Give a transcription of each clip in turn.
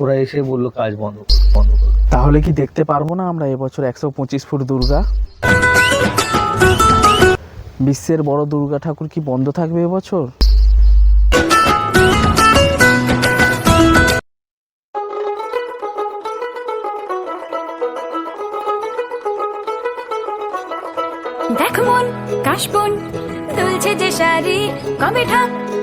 ওরা এসে বলল কাজ বন্ধ বন্ধ করো। তাহলে কি দেখতে পারব না আমরা এবছর একশো পঁচিশ ফুট দুর্গা? বিশ্বের বড় দুর্গা ঠাকুর কি বন্ধ থাকবে এবছর? দেখ মন কাশবন দুলছে যে শাড়ি কবে ঠাক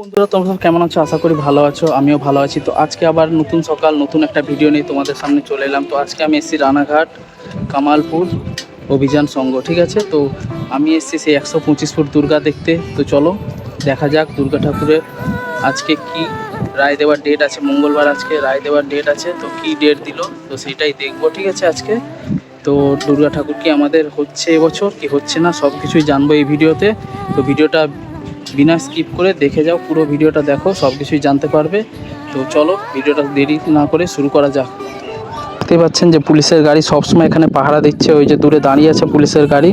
বন্ধুরা, তোমরা সব কেমন আছো? আশা করি ভালো আছো, আমিও ভালো আছি। তো আজকে আবার নতুন সকাল, নতুন একটা ভিডিও নিয়ে তোমাদের সামনে চলে এলাম। তো আজকে আমি এসেছি রানাঘাট, কামালপুর অভিযান সংঘ, ঠিক আছে? তো আমি এসেছি সেই একশো পঁচিশ ফুট দুর্গা দেখতে। তো চলো, দেখা যাক দুর্গা ঠাকুরের আজকে কি রায় দেওয়ার ডেট আছে। মঙ্গলবার আজকে রায় দেওয়ার ডেট আছে। তো কি ডেট দিল? তো সেটাই দেখব, ঠিক আছে, আজকে? তো দুর্গা ঠাকুর কি আমাদের হচ্ছে এবছর, কি হচ্ছে না সব কিছুই জানব এই ভিডিওতে তো। ভিডিওটা বিনা স্কিপ করে দেখে যাও পুরো ভিডিওটা দেখো সব কিছুই জানতে পারবে। তো চলো, ভিডিওটা দেরি না করে শুরু করা যাক। দেখতে পাচ্ছেন যে পুলিশের গাড়ি সবসময় এখানে পাহারা দিচ্ছে, ওই যে দূরে দাঁড়িয়ে আছে পুলিশের গাড়ি,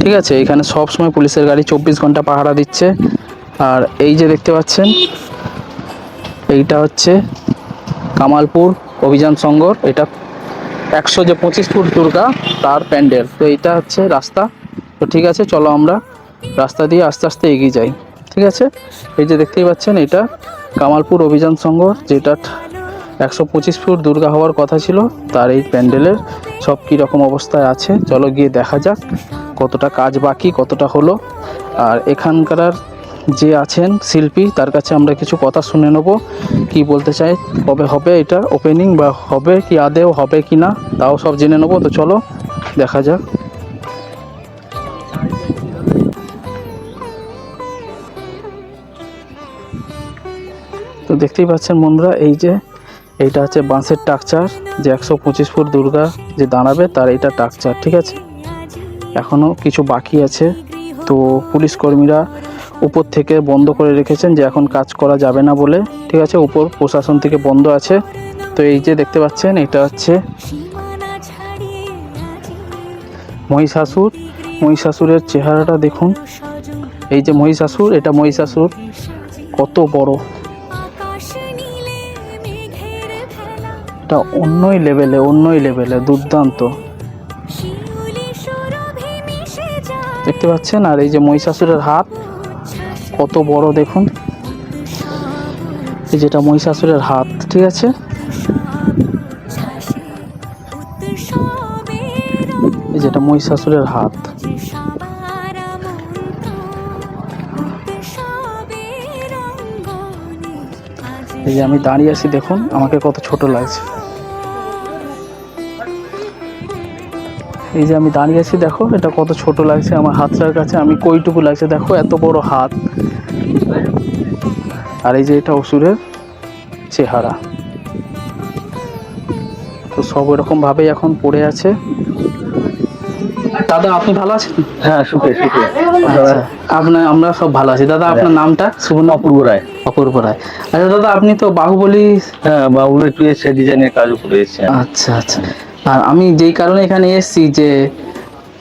ঠিক আছে? এখানে সবসময় পুলিশের গাড়ি চব্বিশ ঘণ্টা পাহারা দিচ্ছে। আর এই যে দেখতে পাচ্ছেন, এইটা হচ্ছে কামালপুর অভিযান সংঘর। এটা একশো যে পঁচিশ ফুট দুর্গা, তার প্যান্ডেল। তো এইটা হচ্ছে রাস্তা। তো ঠিক আছে, চলো আমরা রাস্তা দিয়ে আস্তে আস্তে এগিয়ে যাই। ঠিক আছে? এই যে দেখতেই পাচ্ছেন, এটা কামালপুর অভিযান সংঘ, যেটা একশো পঁচিশ ফুট দুর্গা হওয়ার কথা ছিল, তার এই প্যান্ডেলের সব কী রকম অবস্থায় আছে, চলো গিয়ে দেখা যাক কতটা কাজ বাকি, কতটা হলো। আর এখানকার যে আছেন শিল্পী, তার কাছে আমরা কিছু কথা শুনে নেব, কি বলতে চাই কবে হবে এটা ওপেনিং বা হবে কি আদেও হবে কি না, তাও সব জেনে নেব, তো চলো দেখা যাক। তো দেখতেই পাচ্ছেন বন্ধুরা, এই যে এইটা হচ্ছে বাঁশের টাকচার, যে একশো পঁচিশ ফুট দুর্গা যে দাঁড়াবে তার এইটা টাকচার, ঠিক আছে? এখনও কিছু বাকি আছে। তো পুলিশ কর্মীরা উপর থেকে বন্ধ করে রেখেছেন যে এখন কাজ করা যাবে না বলে, ঠিক আছে? উপর প্রশাসন থেকে বন্ধ আছে। তো এই যে দেখতে পাচ্ছেন, এটা হচ্ছে মহিষাসুর। মহিষাসুরের চেহারাটা দেখুন। এই যে মহিষাসুর, এটা মহিষাসুর। কত বড়। এটা অন্যই লেভেলে অন্যই লেভেলে, দুর্দান্ত। দেখতে পাচ্ছেন? আর এই যে মহিষাসুরের হাত, কত বড় দেখুন। এই যেটা মহিষাসুরের হাত, ঠিক আছে? এই যেটা মহিষাসুরের হাত। এই যে আমি দাঁড়িয়ে আছি, দেখুন, আমাকে কত ছোট লাগছে। এই যে আমি দাঁড়িয়ে আছি দেখো এটা কত ছোট লাগছে আমার হাতটার কাছে আমি কইটুকু লাগছে দেখো এত বড় হাত। আর এই যে এটা অসুরের চেহারা। তো সব এরকম ভাবেই এখন পড়ে আছে। দাদা আপনি ভালো আছেন? হ্যাঁ সুখে সুখে আচ্ছা আপনার আমরা সব ভালো আছি। দাদা আপনার নামটা? সুবর্ণ অপূর্ব রায়। অপূর্ব রায়। আচ্ছা দাদা আপনি তো বাহুবলী হ্যাঁ বাবু একটু এসে ডিজাইনের কাজ করে আচ্ছা আচ্ছা। আর আমি যেই কারণে এখানে এসেছি যে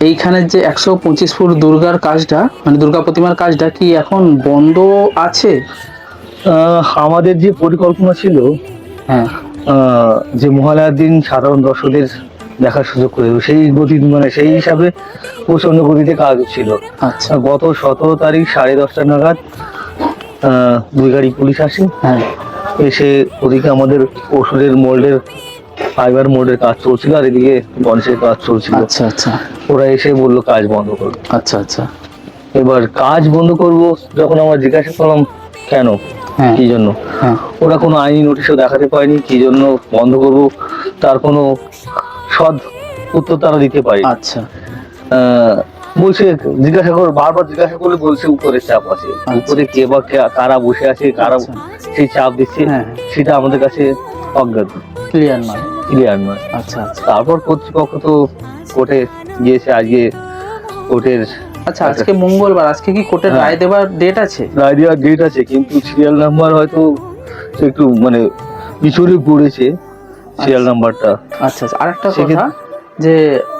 এইখানের যে একশো পঁচিশ ফুট দুর্গার কাজটা মানে দুর্গা প্রতিমার কাজটা কি এখন বন্ধ আছে? আমাদের যে পরিকল্পনা ছিল হ্যাঁ। যে মহালয়ার দিন সাধারণ দর্শকদের দেখার সুযোগ করে দেবো সেই গতি মানে সেই হিসাবে প্রচণ্ড গতিতে কাজ ছিল আচ্ছা। গত সতেরো তারিখ সাড়ে দশটা নাগাদ দুই গাড়ি পুলিশ আসে। হ্যাঁ। এসে ওদিকে আমাদের ওষুধের মোল্ডের ফাইবার মোল্ডের কাজ চলছিল আর এদিকে গণেশের কাজ চলছিল। আচ্ছা আচ্ছা। ওরা এসে বলল কাজ বন্ধ করো। আচ্ছা আচ্ছা। এবার কাজ বন্ধ করব যখন আমরা জিজ্ঞাসা করলাম কেন? হ্যাঁ। কি জন্য? হ্যাঁ। ওরা কোনো আইনি নোটিশও দেখাতে পারেনি কি জন্য বন্ধ করব? তার কোনো সৎ উত্তর তারা দিতে পারে আচ্ছা। বলছে জিজ্ঞাসা করে বারবার জিজ্ঞাসা করলে বলছে উপরে চাপ আছে। উপরে কে বা কারা বসে আছে কারা আচ্ছা। সেই চাপ দিচ্ছে হ্যাঁ। সেটা আমাদের কাছে অজ্ঞাত। ক্লিয়ার নয় ক্লিয়ার নয় আচ্ছা আচ্ছা। তারপর কর্তৃপক্ষ তো কোর্টে গিয়েছে আজকে কোর্টের আচ্ছা আজকে মঙ্গলবার আজকে কি কোর্টের হ্যাঁ। রায় দেওয়ার ডেট আছে? রায় দেওয়ার ডেট আছে কিন্তু সিরিয়াল নাম্বার হয়তো একটু মানে পিছনে পড়েছে সিরিয়াল নাম্বারটা আচ্ছা আচ্ছা। আরেকটা কথা যে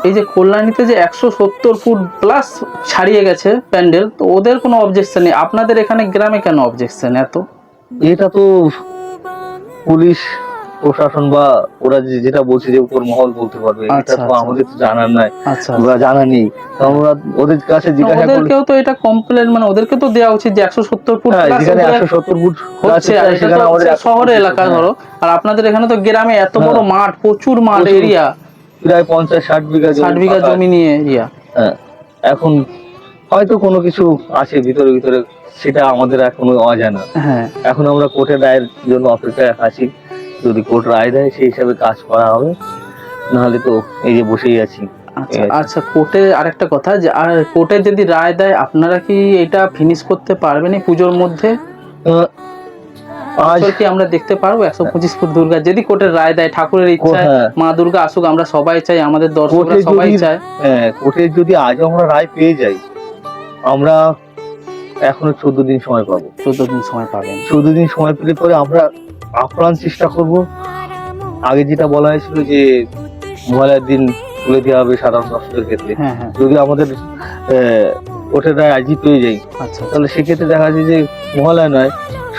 এই যে কল্যাণীতে যে একশো সত্তর ফুট প্লাস ছাড়িয়ে গেছে প্যান্ডেল তো ওদের কোনো অবজেকশন নেই? আপনাদের এখানে গ্রামে কেন অবজেকশন এত? এটা তো পুলিশ প্রশাসন বা ওরা যেটা বলছে যে উপর মহল বলতে পারবে এটা আচ্ছা, তো আচ্ছা। আমাদের তো জানার নাই। ওরা জানা নেই আমরা ওদের কাছে জিজ্ঞাসা করলে ওদেরকেও তো এটা কমপ্লেন মানে ওদেরকে তো দেওয়া উচিত যে একশো সত্তর ফুট হ্যাঁ যেখানে একশো সত্তর ফুট হচ্ছে আর সেখানে আমাদের হচ্ছে 125 শহরে এলাকা। ধরো। আর আপনাদের এখানে তো গ্রামে এত বড় হ্যাঁ। মাঠ প্রচুর মাঠ এরিয়া প্রায় পঞ্চাশ ষাট বিঘা জমি ষাট বিঘা জমি নিয়ে এরিয়া হ্যাঁ এখন হয়তো কোনো কিছু আছে ভিতরে ভিতরে সেটা আমাদের এখনও অজানা। হ্যাঁ। এখন আমরা কোর্টের রায়ের জন্য অপেক্ষায় আছি। যদি কোর্ট রায় দেয় সেই হিসাবে কাজ করা হবে। নাহলে তো এই যে বসেই আছি। আচ্ছা। আচ্ছা কোর্টে আরেকটা কথা যে আর কোর্টে যদি রায় দেয় আপনারা কি এটা ফিনিশ করতে পারবেন এই পুজোর মধ্যে? আজ কি আমরা দেখতে পারব? একশো পঁচিশ ফুট দুর্গা যদি কোর্টের রায় দেয় ঠাকুরের ইচ্ছায় হ্যাঁ। মা দুর্গা আসুক আমরা সবাই চাই আমাদের দর্শকরা সবাই চায়। হ্যাঁ কোর্টের যদি আজ আমরা রায় পেয়ে যাই আমরা এখনও চোদ্দ দিন সময় পাবো। চোদ্দ দিন সময় পাবেন। চোদ্দ দিন সময় পেলে পরে আমরা আপ্রাণ চেষ্টা করব। আগে যেটা বলা হয়েছিল যে মহালয়ার দিন তুলে দেওয়া হবে সাধারণ দর্শকের ক্ষেত্রে। হ্যাঁ হ্যাঁ। যদি আমাদের রায় আজই পেয়ে যাই। আচ্ছা তাহলে সেক্ষেত্রে দেখা যায় যে মহালয়া নয়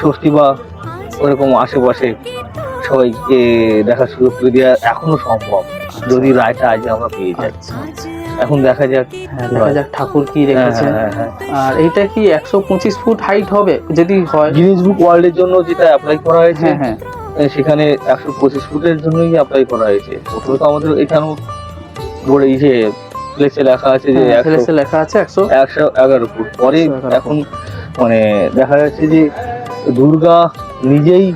ষষ্ঠী বা ওরকম আশেপাশে সবাইকে দেখার সুযোগ করে দেওয়া এখনও সম্ভব। যদি রায়টা আজ আমরা পেয়ে যাই। আচ্ছা আচ্ছা। এখন দেখা যাক হ্যাঁ দেখা যাক ঠাকুর কি রেখেছেন। হ্যাঁ, হ্যাঁ, আর এইটা কি একশো পঁচিশ ফুট হাইট হবে? যদি হয় গিনিস বুক ওয়ার্ল্ডের জন্য যেটা অ্যাপ্লাই করা হয়েছে হ্যাঁ সেখানে একশো পঁচিশ ফুটের জন্যই অ্যাপ্লাই করা হয়েছে। প্রথমে তো আমাদের এখানেও এই যে প্লেসে লেখা আছে যে একশো লেখা আছে একশো একশো এগারো ফুট। পরে এখন মানে দেখা যাচ্ছে যে দুর্গা নিজেই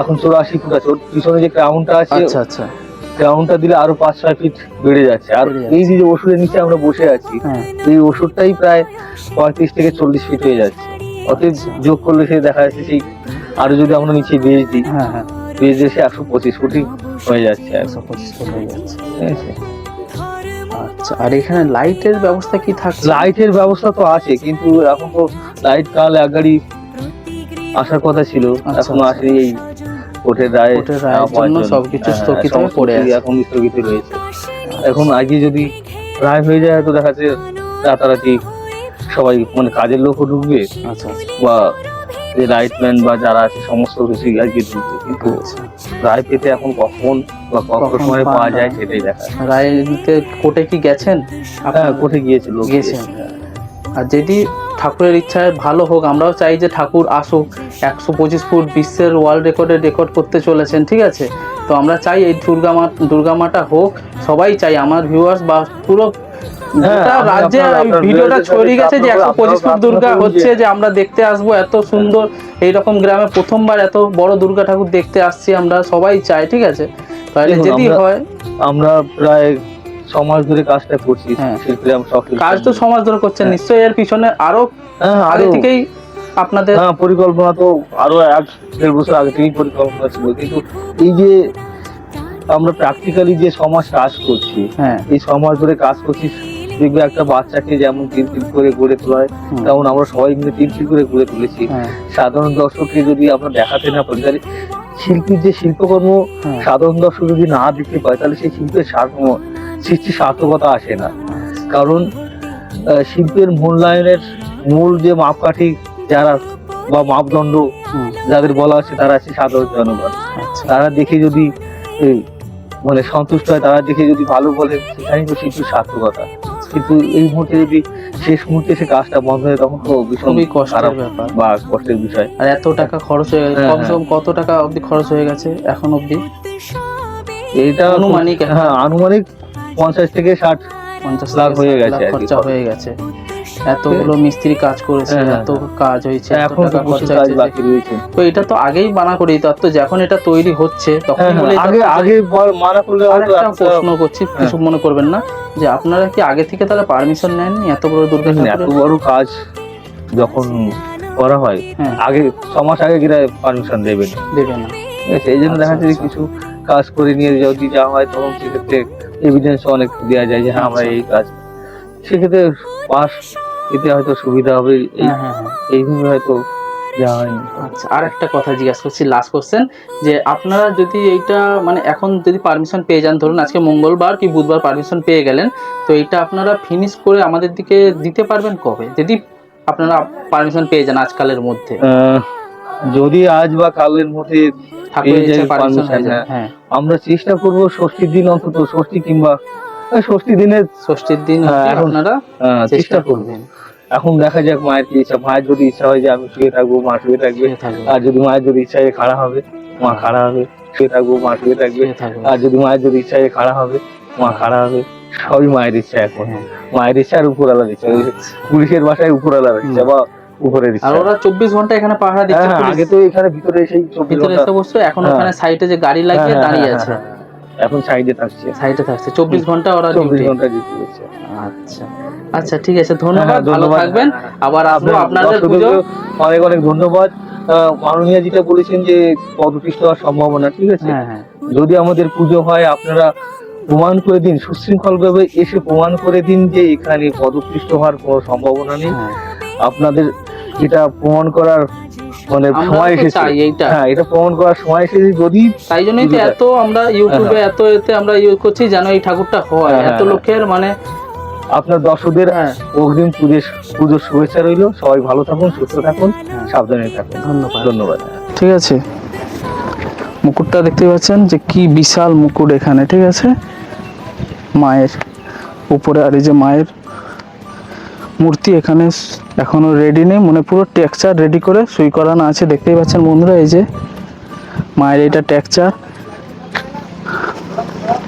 এখন চৌরাশি ফুট আছে। ওর পিছনে যে ক্রাউনটা আছে আচ্ছা আচ্ছা। ক্রাউনটা দিলে আরও পাঁচ ছয় ফিট বেড়ে যাচ্ছে। আর এই যে ওষুধের নিচে আমরা বসে আছি হ্যাঁ। এই ওষুধটাই প্রায় পঁয়ত্রিশ থেকে চল্লিশ ফিট হয়ে যাচ্ছে। অতএব যোগ করলে সে দেখা যাচ্ছে সেই আরও যদি আমরা নিচে বেজ দিই হ্যাঁ হ্যাঁ। বেজ দিয়ে সে একশো পঁচিশ ফুটই হয়ে যাচ্ছে একশো পঁচিশ ফুট হয়ে যাচ্ছে। ঠিক আছে? আচ্ছা আর এখানে লাইটের ব্যবস্থা কি থাকছে? লাইটের ব্যবস্থা তো আছে কিন্তু এখন তো লাইট কাল এক গাড়ি আসার কথা ছিল আচ্ছা, এখনও আচ্ছা। আসেনি এই কোর্টের রায় কোর্টের রায়ের জন্য। সবকিছু স্থগিত পড়ে আছে। এখন স্থগিত রয়েছে এখন আগে যদি রায় হয়ে যায় তো দেখা যাচ্ছে রাতারাতি সবাই মানে কাজের লোকও ঢুকবে আচ্ছা বা যে লাইটম্যান বা যারা আছে সমস্ত কিছুই আর কি ঢুকবে কিন্তু আচ্ছা রায় পেতে এখন কখন বা কখন সময় পাওয়া যায়? সেটাই দেখা রায় কোর্টে কি গেছেন হ্যাঁ? কোর্টে গিয়েছে লোক গেছেন। আর যদি ঠাকুরের ইচ্ছায় ভালো হোক আমরাও চাই যে ঠাকুর আসুক। একশো পঁচিশ ফুট বিশ্বের ওয়ার্ল্ড রেকর্ডে রেকর্ড করতে চলেছেন ঠিক আছে? তো আমরা চাই এই দুর্গা মা দুর্গা মাটা হোক সবাই চাই। আমার ভিউয়ার্স বা পুরো হ্যাঁ, রাজ্যে ভিডিওটা ছড়িয়ে গেছে যে একশো পঁচিশ ফুট দুর্গা হচ্ছে যে- আমরা দেখতে আসব। এত সুন্দর এইরকম গ্রামে প্রথমবার এত বড় দুর্গা ঠাকুর দেখতে আসছি আমরা সবাই চাই ঠিক আছে? তাহলে যদি হয় আমরা প্রায় মাস ধরে কাজটা করছি হ্যাঁ। কাজ তো সমাজ ধরে করছেন হ্যাঁ। নিশ্চয়ই এর পিছনে আরও হ্যাঁ আগে থেকেই আপনাদের পরিকল্পনা তো আরও এক দেড় বছর আগে থেকেই পরিকল্পনা ছিল। কিন্তু এই যে আমরা প্র্যাকটিক্যালি যে সমাজ কাজ করছি হ্যাঁ। এই সমাজ ধরে কাজ করছি দেখবে একটা বাচ্চাকে যেমন তিন তিন করে গড়ে তোলা হয় তেমন আমরা সবাই মিলে তিন তিন করে গড়ে তুলেছি। সাধারণ দর্শককে যদি আমরা দেখাতে না পারি তাহলে শিল্পীর যে শিল্পকর্ম। সাধারণ দর্শক যদি না দেখতে পায় তাহলে সেই শিল্পের সার্থ- সৃষ্টির সার্থকতা আসে না। কারণ শিল্পের মূল্যায়নের মূল যে মাপকাঠি যারা বা মাপদণ্ড যাদের বলা আছে তারা আছে সাধারণ জনগণ। আচ্ছা। তারা দেখে যদি মানে সন্তুষ্ট হয় তারা দেখে যদি ভালো বলে সেখানেই তো শিল্পীর সার্থকতা কিন্তু এই মুহূর্তে যদি শেষ মুহূর্তে সে কাজটা বন্ধ হয় তখন তো ভীষণ খুবই খারাপ ব্যাপার। বা কষ্টের বিষয়। আর এত টাকা খরচ হয়ে গেছে হ্যাঁ, কমসে কম কত টাকা অবধি খরচ হয়ে গেছে এখন অবধি? এটা আনুমানিক হ্যাঁ আনুমানিক পঞ্চাশ থেকে ষাট পঞ্চাশ লাখ হয়ে গেছে খরচা হয়ে গেছে। এতগুলো মিস্ত্রি কাজ করেছে হ্যাঁ, হ্যাঁ, এত কাজ হয়েছে এখন তো খরচা কাজ বাকি রয়েছে। তো এটা তো আগেই মানা করে দিতে পারতো যখন এটা তৈরি হচ্ছে তখন হ্যাঁ, হ্যাঁ, আগে আগে মানা করলে আরেকটা প্রশ্ন করছি হ্যাঁ। কিছু মনে করবেন না? যে আপনারা কি আগে থেকে তাহলে পারমিশন নেননি? এত বড় দুর্গা এত বড় কাজ যখন করা হয় হ্যাঁ। আগে ছ মাস আগে গিয়ে পারমিশন দেবেন। দেবে না। সেই জন্য দেখা আচ্ছা, যাচ্ছে আচ্ছা। কিছু কাজ করে নিয়ে যদি যাওয়া হয় তখন সেক্ষেত্রে এভিডেন্স অনেক দেওয়া যায় যে হ্যাঁ আমরা। এই কাজ সেক্ষেত্রে পাস এতে হয়তো সুবিধা হবে এই হ্যাঁ হ্যাঁ হ্যাঁ। এইভাবে হয়তো যাওয়া হয়নি। আচ্ছা আর একটা কথা জিজ্ঞাসা করছি লাস্ট কোশ্চেন যে আপনারা যদি এইটা মানে এখন যদি পারমিশন পেয়ে যান ধরুন আজকে মঙ্গলবার কি বুধবার পারমিশন পেয়ে গেলেন তো এইটা আপনারা ফিনিশ করে আমাদের দিকে দিতে পারবেন কবে? যদি আপনারা পারমিশন পেয়ে যান আজকালের মধ্যে। যদি আজ বা কালের মধ্যে ঠাকুরের পেয়ে পারমিশন হয়ে। যায় হ্যাঁ। আমরা চেষ্টা করব ষষ্ঠীর দিন অন্তত ষষ্ঠী কিংবা ষষ্ঠী দিনের ষষ্ঠীর দিন হ্যাঁ, আপনারা চেষ্টা করব। এখন দেখা যাক মায়ের কি ইচ্ছা মায়ের যদি ইচ্ছা হয় যে আমি শুয়ে থাকব মা শুয়ে থাকবে। আর যদি মায়ের যদি ইচ্ছা হয় খাড়া হবে মা খাড়া হবে শুয়ে থাকব মা শুয়ে থাকবে। আর যদি মায়ের যদি ইচ্ছা হয় খাড়া হবে মা খাড়া হবে সবই মায়ের ইচ্ছা এখন। মায়ের ইচ্ছা আর উপর আলাদা ইচ্ছা পুলিশের বাসায় উপর আলাদা ইচ্ছা বা উপরের আর ওরা চব্বিশ ঘণ্টা এখানে পাহারা হ্যাঁ, দিচ্ছে হ্যাঁ, আগে তো এখানে ভিতরে সেই ভিতরে এসে বসছো এখন হ্যাঁ। ওখানে সাইডে যে গাড়ি লাগিয়ে হ্যাঁ, দাঁড়িয়ে হ্যাঁ, আছে। হ্যাঁ, হ্যাঁ। এখন সাইডে থাকছে। সাইডে থাকছে। চব্বিশ ঘণ্টা ওরা চব্বিশ ডিউটি ঘণ্টা ডিউটি করছে আচ্ছা। আচ্ছা ঠিক আছে ধন্যবাদ হ্যাঁ, ভালো থাকবেন। আবার আসব আপনাদের পুজো। অনেক অনেক ধন্যবাদ। মাননীয় যেটা বলেছেন যে পদপিষ্ট হওয়ার সম্ভাবনা ঠিক আছে? হ্যাঁ হ্যাঁ। যদি আমাদের পুজো হয় আপনারা প্রমাণ করে দিন সুশৃঙ্খল ভাবে এসে প্রমাণ করে দিন যে এখানে পদপিষ্ট হওয়ার কোনো সম্ভাবনা নেই। হ্যাঁ। আপনাদের এটা প্রমাণ করার মানে সময় এসেছে। এইটা। হ্যাঁ এটা প্রমাণ করার সময় এসেছে যদি তাই জন্যই তো এত আমরা ইউটিউবে এত এতে আমরা ইউজ করছি যেন এই ঠাকুরটা হয়। হ্যাঁ, এত হ্যাঁ। লোকের মানে আপনার দর্শকদের হ্যাঁ। অগ্রিম পুজোর পুজোর শুভেচ্ছা রইল। সবাই ভালো থাকুন সুস্থ থাকুন হ্যাঁ। সাবধানে থাকুন। ধন্যবাদ। ধন্যবাদ। ঠিক আছে। মুকুটটা দেখতে পাচ্ছেন যে কি বিশাল মুকুট এখানে ঠিক আছে? মায়ের উপরে আর এই যে মায়ের মূর্তি এখানে স- এখনও রেডি নেই। মানে পুরো টেক্সচার রেডি করে সুই করানো আছে। দেখতেই পাচ্ছেন বন্ধুরা, এই যে মায়ের এটা টেক্সচার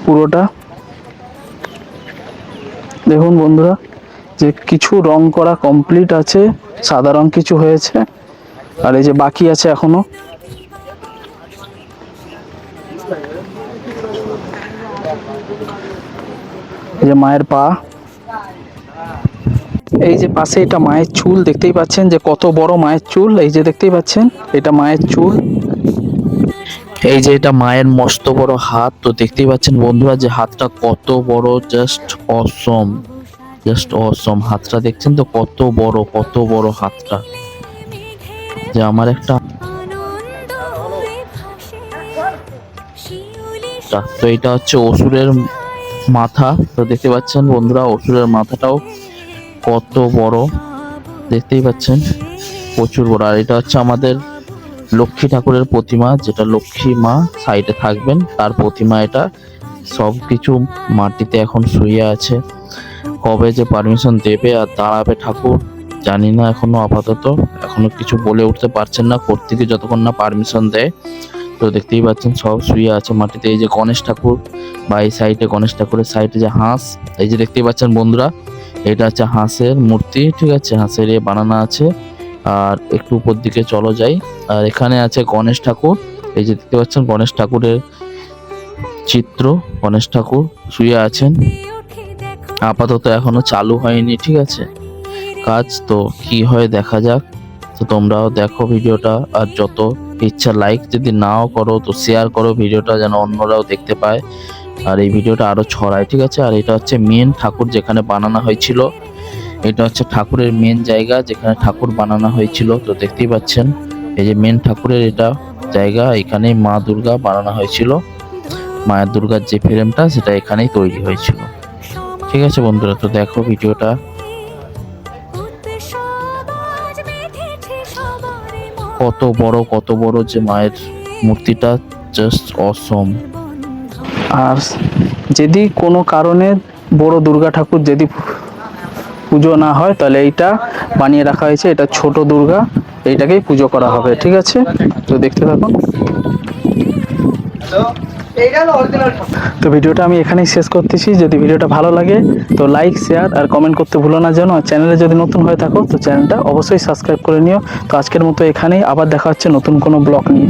পুরোটা। দেখুন বন্ধুরা, যে কিছু রং করা কমপ্লিট আছে, সাদা রং কিছু হয়েছে, আর এই যে বাকি আছে এখনও। এই যে মায়ের পা। এই যে পাশে এটা মায়ের চুল দেখতেই পাচ্ছেন যে কত বড় মায়ের চুল, এই যে দেখতেই পাচ্ছেন, এটা মায়ের চুল। এই যে এটা মায়ের মস্ত বড় হাত, তো দেখতেই পাচ্ছেন বন্ধুরা যে হাতটা কত বড় জাস্ট অসম জাস্ট অসম হাতটা দেখছেন তো, কত বড় কত বড় হাতটা। যে আমার একটা তো এটা হচ্ছে অসুরের মাথা, তো দেখতে পাচ্ছেন বন্ধুরা অসুরের মাথাটাও কত বড়? দেখতেই পাচ্ছেন, প্রচুর বড়। আর এটা হচ্ছে আমাদের লক্ষ্মী ঠাকুরের প্রতিমা, যেটা লক্ষ্মী মা সাইডে থাকবেন। তার প্রতিমা এটা। সব কিছু মাটিতে এখন শুয়ে আছে। কবে যে পারমিশন দেবে আর দাঁড়াবে ঠাকুর, জানি না এখনও আপাতত। এখনও কিছু বলে উঠতে পারছেন না, কর্তৃকে যতক্ষণ না পারমিশন দেয়। তো দেখতেই পাচ্ছেন, সব শুয়ে আছে মাটিতে। এই যে গণেশ ঠাকুর, বা এই সাইডে গণেশ ঠাকুরের সাইডে যে হাঁস, এই যে দেখতেই পাচ্ছেন বন্ধুরা এটা হচ্ছে হাঁসের মূর্তি, ঠিক আছে? হাঁসের এ বানানো আছে। আর একটু উপর দিকে চলো যাই। আর এখানে আছে গণেশ ঠাকুর। এই যে দেখতে পাচ্ছেন গণেশ ঠাকুরের চিত্র। গণেশ ঠাকুর শুয়ে আছেন। আপাতত এখনও চালু হয়নি, ঠিক আছে? কাজ তো কি হয় দেখা যাক। তো তোমরাও দেখো ভিডিওটা। আর যত ইচ্ছা লাইক যদি নাও করো, তো শেয়ার করো ভিডিওটা যেন অন্যরাও দেখতে পায়। আর এই ভিডিওটা আরও ছড়ায়, ঠিক আছে? আর এটা হচ্ছে মেন ঠাকুর যেখানে বানানো হয়েছিল। এটা হচ্ছে ঠাকুরের মেন জায়গা যেখানে ঠাকুর বানানো হয়েছিল, তো দেখতেই পাচ্ছেন। এই যে মেন ঠাকুরের এটা জায়গা, এখানেই মা দুর্গা বানানো হয়েছিল। মায়ের দুর্গার যে ফ্রেমটা সেটা এখানেই তৈরি হয়েছিল। ঠিক আছে বন্ধুরা, তো দেখো ভিডিওটা। কত বড় কত বড় যে মায়ের মূর্তিটা জাস্ট অসম আর যদি কোনো কারণে বড় দুর্গা ঠাকুর যদি পুজো না হয় তাহলে এইটা বানিয়ে রাখা হয়েছে। এটা ছোট দুর্গা এইটাকেই পুজো করা হবে ঠিক আছে? তো দেখতে থাকুন। তো ভিডিওটা আমি এখানেই শেষ করতেছি। যদি ভিডিওটা ভালো লাগে তো লাইক শেয়ার আর কমেন্ট করতে ভুলো না যেন। আর চ্যানেলে যদি নতুন হয়ে থাকো তো চ্যানেলটা অবশ্যই সাবস্ক্রাইব করে নিও। তো আজকের মতো এখানেই আবার দেখা হচ্ছে নতুন কোনো ব্লগ নিয়ে।